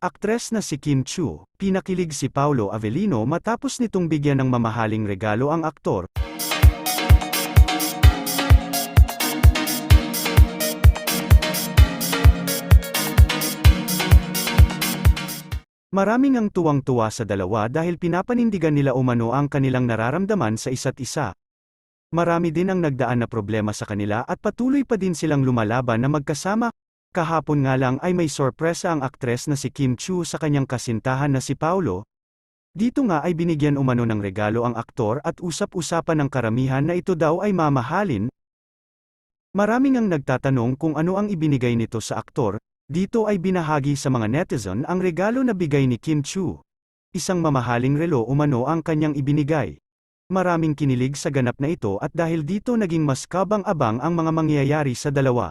Aktres na si Kim Chu, pinakilig si Paulo Avellino matapos nitong bigyan ng mamahaling regalo ang aktor. Maraming ang tuwang-tuwa sa dalawa dahil pinapanindigan nila umano ang kanilang nararamdaman sa isa't isa. Marami din ang nagdaan na problema sa kanila at patuloy pa din silang lumalaban na magkasama. Kahapon nga lang ay may sorpresa ang aktres na si Kim Chu sa kanyang kasintahan na si Paulo. Dito nga ay binigyan umano ng regalo ang aktor at usap-usapan ng karamihan na ito daw ay mamahalin. Maraming ang nagtatanong kung ano ang ibinigay nito sa aktor, dito ay binahagi sa mga netizen ang regalo na bigay ni Kim Chu. Isang mamahaling relo umano ang kanyang ibinigay. Maraming kinilig sa ganap na ito at dahil dito naging mas kabang-abang ang mga mangyayari sa dalawa.